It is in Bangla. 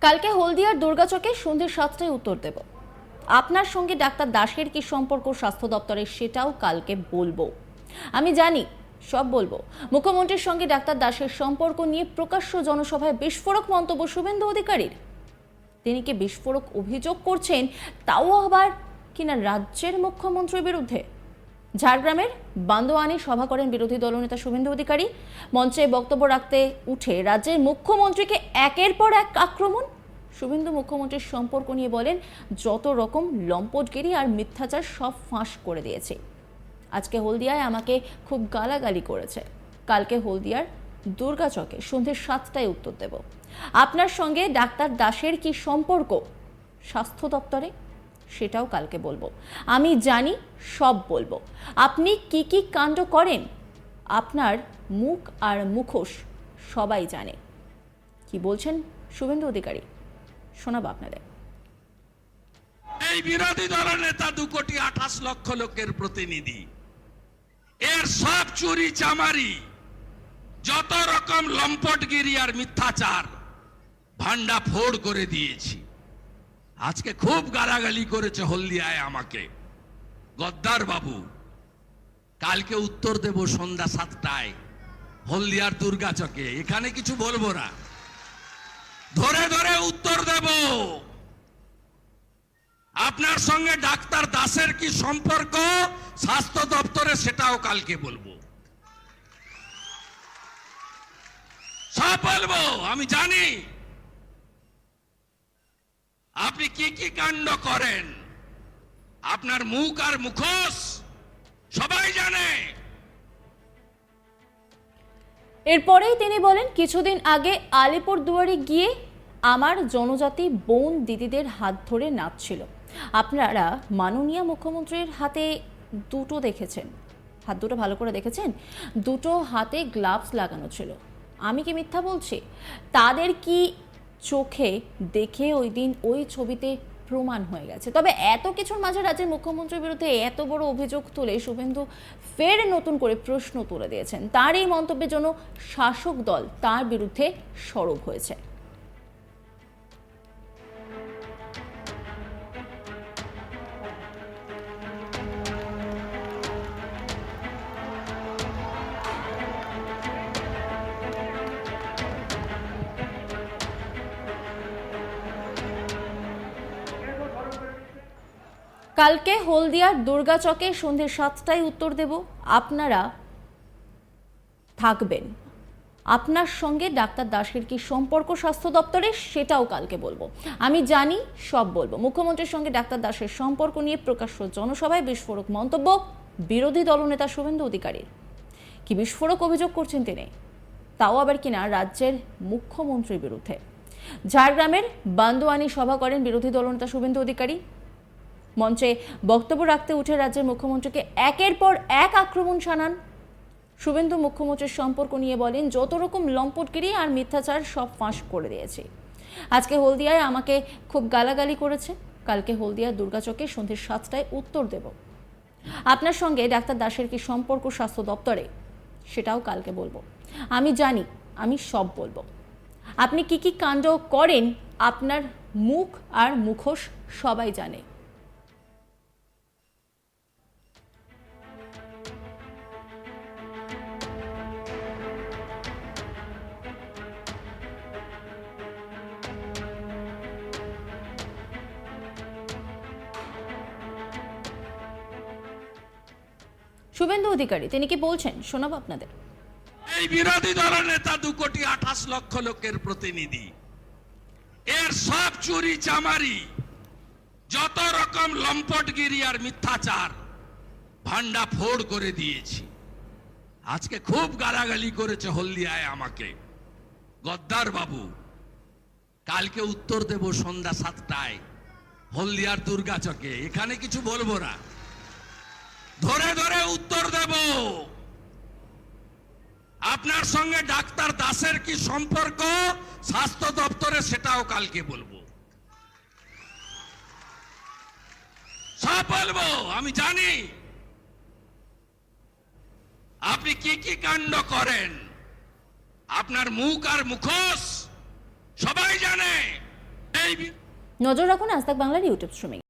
কালকে হলদিয়ার দুর্গাচকে সন্ধ্যে সাতটায় উত্তর দেব। আপনার সঙ্গে ডাক্তার দাসের কি সম্পর্ক স্বাস্থ্য দপ্তরের সেটাও কালকে বলব। আমি জানি, সব বলব। মুখ্যমন্ত্রীর সঙ্গে ডাক্তার দাসের সম্পর্ক নিয়ে প্রকাশ্য জনসভায় বিস্ফোরক মন্তব্য শুভেন্দু অধিকারীর। তিনি কি বিস্ফোরক অভিযোগ করছেন, তাও আবার কিনা রাজ্যের মুখ্যমন্ত্রীর বিরুদ্ধে? ঝাড়গ্রামের বান্দোয়ানি সভা করেন বিরোধী দলনেতা শুভেন্দু অধিকারী। মঞ্চে বক্তব্য রাখতে উঠে রাজ্যের মুখ্যমন্ত্রীকে একের পর এক আক্রমণ। শুভেন্দু মুখ্যমন্ত্রীর সম্পর্ক নিয়ে বলেন, যত রকম লম্পটগিরি আর মিথ্যাচার সব ফাঁস করে দিয়েছে। আজকে হলদিয়ায় আমাকে খুব গালাগালি করেছে। কালকে হলদিয়ার দুর্গাচকে সন্ধ্যে সাতটায় উত্তর দেব। আপনার সঙ্গে ডাক্তার দাসের কি সম্পর্ক? স্বাস্থ্য দপ্তরে সেটাও কালকে বলব। আমি জানি, সব বলব। আপনি কি কি কাণ্ড করেন? আপনার মুখ আর মুখোশ সবাই জানে। কি বলছেন শুভেন্দু অধিকারী? শোনাবো আপনাদের। এই বিরোধী দলের নেতা দু কোটি আঠাশ লক্ষ লোকের প্রতিনিধি। এর সব চুরি চামারি, যত রকম লম্পটগিরি আর মিথ্যাচার ভান্ডা ফোড় করে দিয়েছি। আজকে খুব গালাগালি করেছে হলদিয়ায় আমাকে। গদ্দার বাবু, কালকে উত্তর দেব সন্ধ্যা সাতটায়, হলদিয়ার দুর্গাচকে। এখানে কিছু বলব না। ধরে ধরে উত্তর দেব। আপনার সঙ্গে ডাক্তার দাসের কি সম্পর্ক? স্বাস্থ্য দপ্তরে সেটাও কালকে বলব। সব বলব, আমি জানি। আপনি কি কি কাণ্ড করেন? আপনার মুখ আর মুখোশ সবাই জানে। এরপরেই তিনি বলেন, কিছুদিন আগে আলিপুর দুয়ারে গিয়ে আমার জনজাতি বোন দিদিদের হাত ধরে নাচছিল। আপনারা মাননীয় মুখ্যমন্ত্রীর হাতে দুটো দেখেছেন। হাত দুটো ভালো করে দেখেছেন? দুটো হাতে গ্লাভস লাগানো ছিল। আমি কি মিথ্যা বলছি? তাদের কি চোখে দেখে ওই দিন ওই ছবিতে প্রমাণ হয়ে গেছে। তবে এত কিছুর মাঝে রাজ্যের মুখ্যমন্ত্রীর বিরুদ্ধে এত বড় অভিযোগ তুলে শুভেন্দু ফের নতুন করে প্রশ্ন তুলে দিয়েছেন। তার এই মন্তব্যের জন্য শাসক দল তার বিরুদ্ধে সরব হয়েছে। কালকে হলদিয়ার দুর্গাচকে সন্ধে সাতটায় উত্তর দেব। আপনারা থাকবেন। আপনার সঙ্গে ডাক্তার দাসের কি সম্পর্ক স্বাস্থ্য দপ্তরে সেটাও কালকে বলব। আমি জানি, সব বলব। মুখ্যমন্ত্রীর সঙ্গে ডাক্তার দাসের সম্পর্ক নিয়ে প্রকাশ্য জনসভায় বিস্ফোরক মন্তব্য বিরোধী দলনেতা শুভেন্দু অধিকারীর কি বিস্ফোরক অভিযোগ করছেন তিনি? তাও আবার কিনা রাজ্যের মুখ্যমন্ত্রীর বিরুদ্ধে। ঝাড়গ্রামের বান্দোয়ানি সভা করেন বিরোধী দলনেতা শুভেন্দু অধিকারী। মঞ্চে বক্তব্য রাখতে উঠে রাজ্যের মুখ্যমন্ত্রীকে একের পর এক আক্রমণ শানান। শুভেন্দু মুখ্যমন্ত্রীর সম্পর্ক নিয়ে বলেন, যত রকম লম্পটগিরি আর মিথ্যাচার সব ফাঁস করে দিয়েছে। আজকে হলদিয়ায় আমাকে খুব গালাগালি করেছে। কালকে হলদিয়া দুর্গাচকে সন্ধ্যে সাতটায় উত্তর দেব। আপনার সঙ্গে ডাক্তার দাসের কি সম্পর্ক স্বাস্থ্য দপ্তরে? সেটাও কালকে বলব। আমি জানি, আমি সব বলব। আপনি কি কি কাণ্ড করেন, আপনার মুখ আর মুখোশ সবাই জানে। শুভেন্দু অধিকারী, তিনি কি বলছেন? শোনাবো আপনাদের। এই বিরোধী দলের নেতা দু কোটি আঠাশ লক্ষ লোকের প্রতিনিধি। এর সব চুরি চামারি, যত রকম লম্পটগিরি আর মিথ্যাচার ভান্ডা ফোড় করে দিয়েছি। আজকে খুব গালাগালি করেছে হলদিয়ায় আমাকে। গদ্দার বাবু, কালকে উত্তর দেব সন্ধ্যা সাতটায়, হলদিয়ার দুর্গাচকে। এখানে কিছু বলব না। ধরে ধরে উত্তর দেব। আপনার সঙ্গে ডাক্তার দাসের কি সম্পর্ক? স্বাস্থ্য দপ্তরে সেটাও কালকে বলব। সব বলব, আমি জানি। আপনি কি কি কাণ্ড করেন? আপনার মুখ আর মুখোশ সবাই জানে। নজর রাখুন আজ বাংলার ইউটিউব স্ট্রিমিং